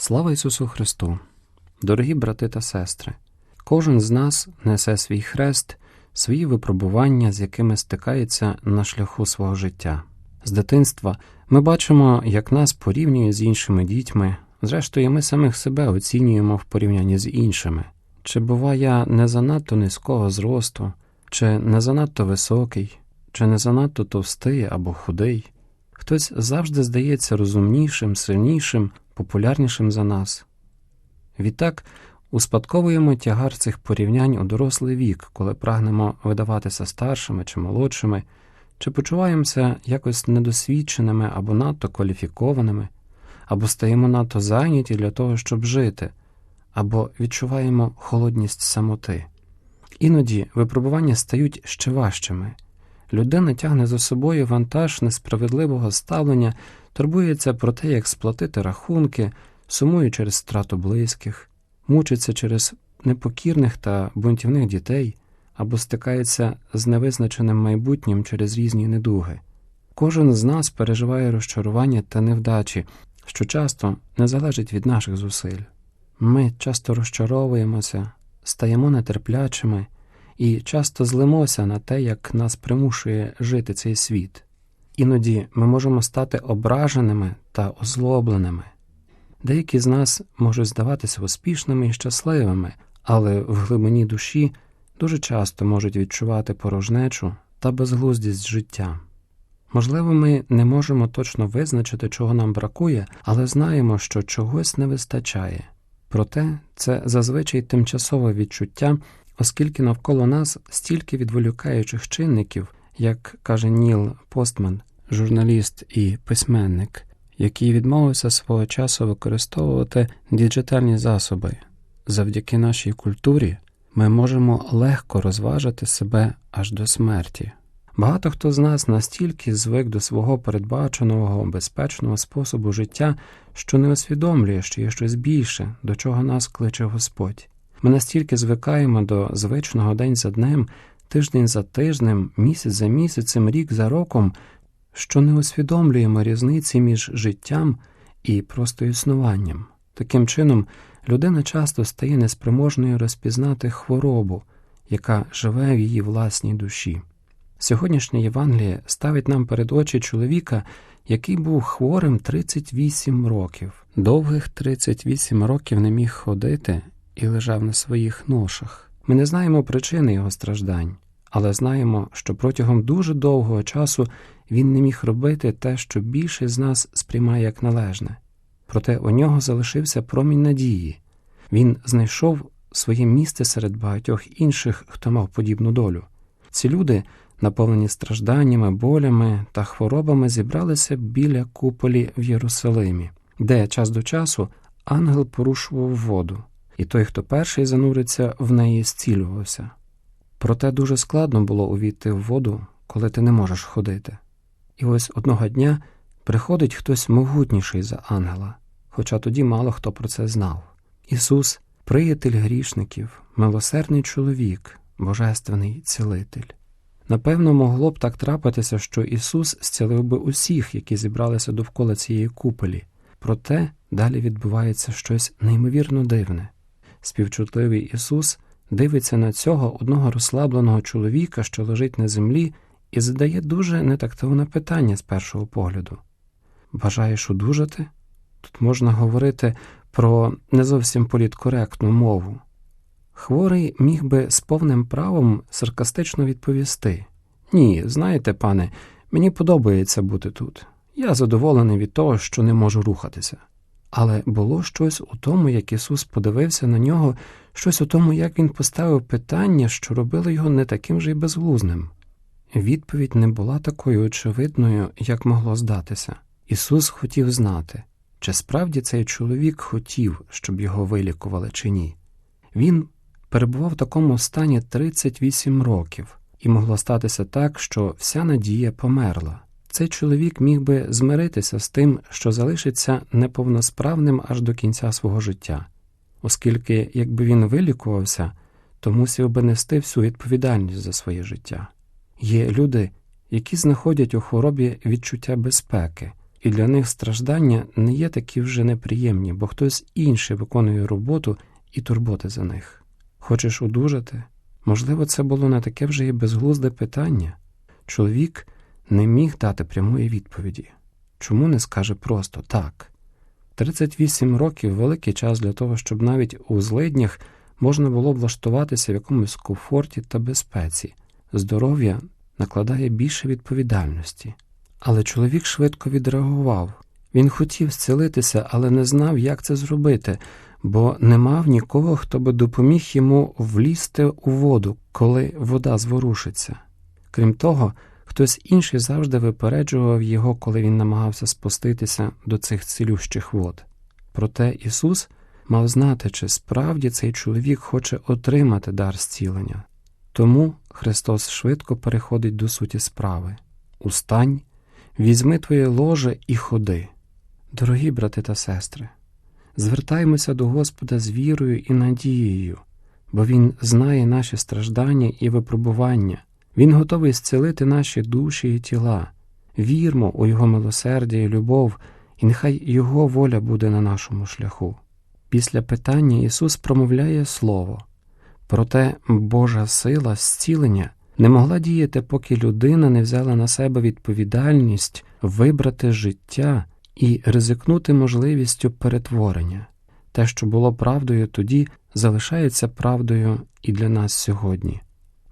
Слава Ісусу Христу! Дорогі брати та сестри! Кожен з нас несе свій хрест, свої випробування, з якими стикається на шляху свого життя. З дитинства ми бачимо, як нас порівнюють з іншими дітьми, зрештою, ми самих себе оцінюємо в порівнянні з іншими. Чи буває не занадто низького зросту, чи не занадто високий, чи не занадто товстий або худий. Хтось завжди здається розумнішим, сильнішим, популярнішим за нас. Відтак успадковуємо тягар цих порівнянь у дорослий вік, коли прагнемо видаватися старшими чи молодшими, чи почуваємося якось недосвідченими або надто кваліфікованими, або стаємо надто зайняті для того, щоб жити, або відчуваємо холодність самоти. Іноді випробування стають ще важчими. Людина тягне за собою вантаж несправедливого ставлення, турбується про те, як сплатити рахунки, сумує через страту близьких, мучиться через непокірних та бунтівних дітей або стикається з невизначеним майбутнім через різні недуги. Кожен з нас переживає розчарування та невдачі, що часто не залежить від наших зусиль. Ми часто розчаровуємося, стаємо нетерплячими і часто злимося на те, як нас примушує жити цей світ. Іноді ми можемо стати ображеними та озлобленими. Деякі з нас можуть здаватися успішними і щасливими, але в глибині душі дуже часто можуть відчувати порожнечу та безглуздість життя. Можливо, ми не можемо точно визначити, чого нам бракує, але знаємо, що чогось не вистачає. Проте це зазвичай тимчасове відчуття, оскільки навколо нас стільки відволікаючих чинників, як каже Ніл Постман, журналіст і письменник, який відмовився свого часу використовувати діджитальні засоби. Завдяки нашій культурі ми можемо легко розважити себе аж до смерті. Багато хто з нас настільки звик до свого передбаченого безпечного способу життя, що не усвідомлює, що є щось більше, до чого нас кличе Господь. Ми настільки звикаємо до звичного день за днем, тиждень за тижнем, місяць за місяцем, рік за роком, що не усвідомлюємо різниці між життям і просто існуванням. Таким чином, людина часто стає неспроможною розпізнати хворобу, яка живе в її власній душі. Сьогоднішнє Євангеліє ставить нам перед очі чоловіка, який був хворим 38 років. Довгих 38 років не міг ходити і лежав на своїх ношах. Ми не знаємо причини його страждань, але знаємо, що протягом дуже довгого часу він не міг робити те, що більшість з нас сприймає як належне. Проте у нього залишився промінь надії. Він знайшов своє місце серед багатьох інших, хто мав подібну долю. Ці люди, наповнені стражданнями, болями та хворобами, зібралися біля куполі в Єрусалимі, де час до часу ангел порушував воду, і той, хто перший зануриться в неї, зцілювався. Проте дуже складно було увійти в воду, коли ти не можеш ходити. І ось одного дня приходить хтось могутніший за ангела, хоча тоді мало хто про це знав. Ісус, приятель грішників, милосердний чоловік, божественний цілитель. Напевно, могло б так трапитися, що Ісус зцілив би усіх, які зібралися довкола цієї куполі, проте далі відбувається щось неймовірно дивне. Співчутливий Ісус дивиться на цього одного розслабленого чоловіка, що лежить на землі, і задає дуже нетактовне питання з першого погляду. Бажаєш одужати? Тут можна говорити про не зовсім політкоректну мову. Хворий міг би з повним правом саркастично відповісти Ні, знаєте, пане, мені подобається бути тут. Я задоволений від того, що не можу рухатися. Але було щось у тому, як Ісус подивився на нього, щось у тому, як він поставив питання, що робило його не таким же й безглузним. Відповідь не була такою очевидною, як могло здатися. Ісус хотів знати, чи справді цей чоловік хотів, щоб його вилікували чи ні. Він перебував в такому стані 38 років, і могло статися так, що вся надія померла. Цей чоловік міг би змиритися з тим, що залишиться неповносправним аж до кінця свого життя, оскільки, якби він вилікувався, то мусив би нести всю відповідальність за своє життя. Є люди, які знаходять у хворобі відчуття безпеки, і для них страждання не є такі вже неприємні, бо хтось інший виконує роботу і турботи за них. Хочеш одужати? Можливо, це було не таке вже і безглузде питання. Чоловік не міг дати прямої відповіді. Чому не скаже просто так? 38 років великий час для того, щоб навіть у злиднях можна було влаштуватися в якомусь комфорті та безпеці. Здоров'я накладає більше відповідальності. Але чоловік швидко відреагував. Він хотів зцілитися, але не знав, як це зробити, бо не мав нікого, хто би допоміг йому влізти у воду, коли вода зворушиться. Крім того, хтось інший завжди випереджував його, коли він намагався спуститися до цих цілющих вод. Проте Ісус мав знати, чи справді цей чоловік хоче отримати дар зцілення. Тому Христос швидко переходить до суті справи Устань, візьми твоє ложе і ходи. Дорогі брати та сестри, звертаймося до Господа з вірою і надією, бо Він знає наші страждання і випробування, Він готовий зцілити наші душі і тіла. Вірмо у Його милосердя і любов, і нехай Його воля буде на нашому шляху. Після питання Ісус промовляє Слово. Проте Божа сила зцілення не могла діяти, поки людина не взяла на себе відповідальність вибрати життя і ризикнути можливістю перетворення. Те, що було правдою тоді, залишається правдою і для нас сьогодні.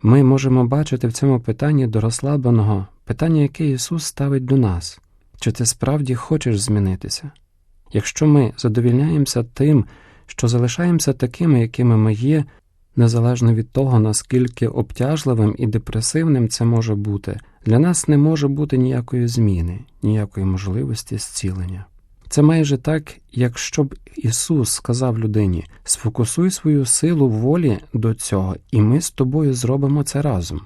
Ми можемо бачити в цьому питанні до розслабленого питання, яке Ісус ставить до нас чи ти справді хочеш змінитися? Якщо ми задовільняємося тим, що залишаємося такими, якими ми є, незалежно від того, наскільки обтяжливим і депресивним це може бути, для нас не може бути ніякої зміни, ніякої можливості зцілення. Це майже так, якщо б Ісус сказав людині сфокусуй свою силу волі до цього, і ми з тобою зробимо це разом.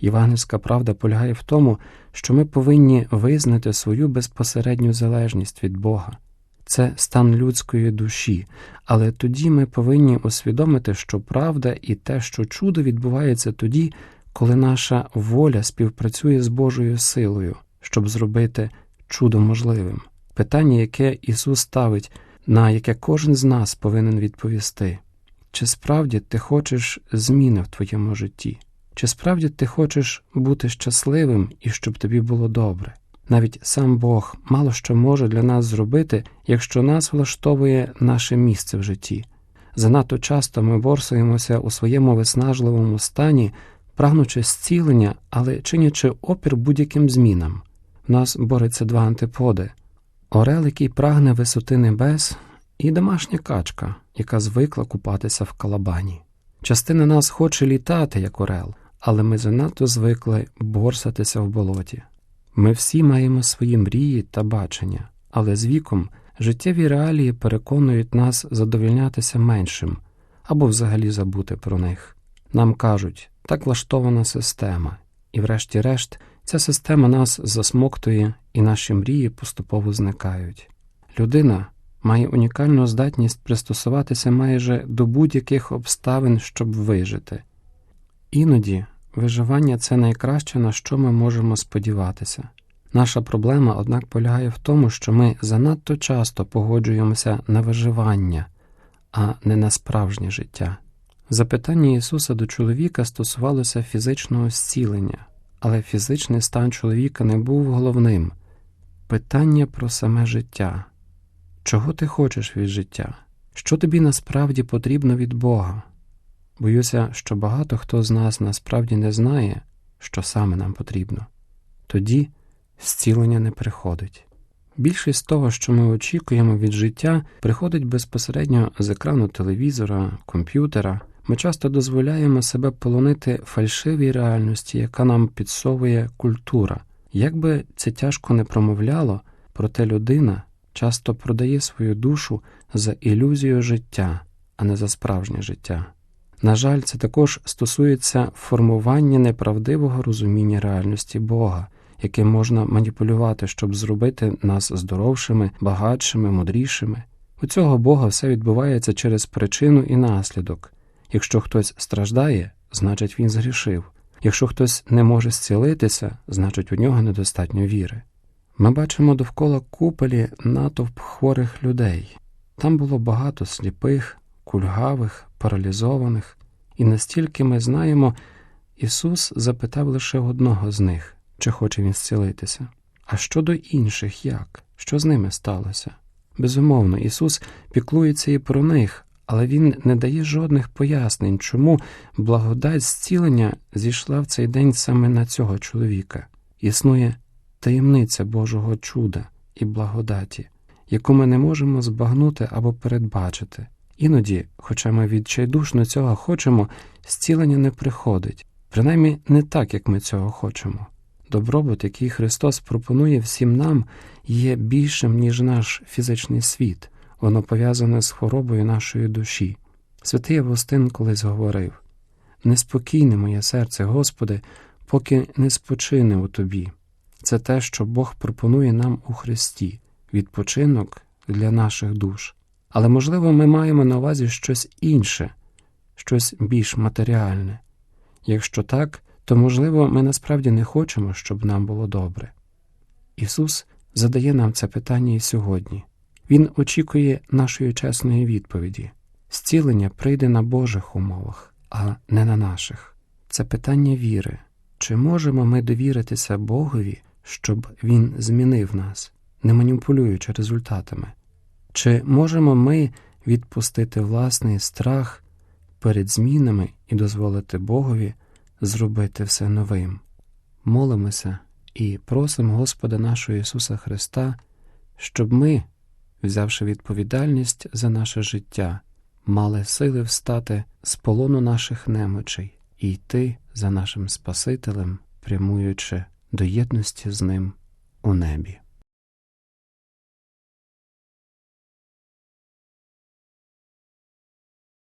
Євангельська правда полягає в тому, що ми повинні визнати свою безпосередню залежність від Бога. Це стан людської душі, але тоді ми повинні усвідомити, що правда і те, що чудо відбувається тоді, коли наша воля співпрацює з Божою силою, щоб зробити чудо можливим. Питання, яке Ісус ставить, на яке кожен з нас повинен відповісти, чи справді ти хочеш зміни в твоєму житті? Чи справді ти хочеш бути щасливим і щоб тобі було добре? Навіть сам Бог мало що може для нас зробити, якщо нас влаштовує наше місце в житті. Занадто часто ми борсуємося у своєму виснажливому стані, прагнучи зцілення, але чинячи опір будь-яким змінам. В нас бореться два антиподи орел, який прагне висоти небес, і домашня качка, яка звикла купатися в калабані. Частина нас хоче літати, як орел, але ми занадто звикли борсатися в болоті. Ми всі маємо свої мрії та бачення, але з віком життєві реалії переконують нас задовільнятися меншим або взагалі забути про них. Нам кажуть, так влаштована система, і, врешті-решт, ця система нас засмоктує, і наші мрії поступово зникають. Людина має унікальну здатність пристосуватися майже до будь-яких обставин, щоб вижити. Іноді виживання це найкраще, на що ми можемо сподіватися. Наша проблема, однак, полягає в тому, що ми занадто часто погоджуємося на виживання, а не на справжнє життя. Запитання Ісуса до чоловіка стосувалося фізичного зцілення, але фізичний стан чоловіка не був головним питання про саме життя. Чого ти хочеш від життя? Що тобі насправді потрібно від Бога? Боюся, що багато хто з нас насправді не знає, що саме нам потрібно. Тоді зцілення не приходить. Більшість того, що ми очікуємо від життя, приходить безпосередньо з екрану телевізора, комп'ютера. Ми часто дозволяємо себе полонити фальшивій реальності, яка нам підсовує культура. Як би це тяжко не промовляло, проте людина часто продає свою душу за ілюзію життя, а не за справжнє життя. На жаль, це також стосується формування неправдивого розуміння реальності Бога, яким можна маніпулювати, щоб зробити нас здоровшими, багатшими, мудрішими. У цього Бога все відбувається через причину і наслідок. Якщо хтось страждає, значить він згрішив. Якщо хтось не може зцілитися, значить у нього недостатньо віри. Ми бачимо довкола куполі натовп хворих людей. Там було багато сліпих, кульгавих, паралізованих, і настільки ми знаємо, Ісус запитав лише одного з них, чи хоче він зцілитися. А щодо інших, як? Що з ними сталося? Безумовно, Ісус піклується і про них, але Він не дає жодних пояснень, чому благодать зцілення зійшла в цей день саме на цього чоловіка. Існує таємниця Божого чуда і благодаті, яку ми не можемо збагнути або передбачити. Іноді, хоча ми відчайдушно цього хочемо, зцілення не приходить, принаймні не так, як ми цього хочемо. Добробут, який Христос пропонує всім нам, є більшим, ніж наш фізичний світ, воно пов'язане з хворобою нашої душі. Святий Августин колись говорив Неспокійне моє серце, Господи, поки не спочине у Тобі. Це те, що Бог пропонує нам у Христі, відпочинок для наших душ. Але, можливо, ми маємо на увазі щось інше, щось більш матеріальне. Якщо так, то, можливо, ми насправді не хочемо, щоб нам було добре. Ісус задає нам це питання і сьогодні. Він очікує нашої чесної відповіді. Зцілення прийде на Божих умовах, а не на наших. Це питання віри. Чи можемо ми довіритися Богові, щоб Він змінив нас, не маніпулюючи результатами? Чи можемо ми відпустити власний страх перед змінами і дозволити Богові зробити все новим? Молимося і просимо Господа нашого Ісуса Христа, щоб ми, взявши відповідальність за наше життя, мали сили встати з полону наших немочей і йти за нашим Спасителем, прямуючи до єдності з Ним у небі.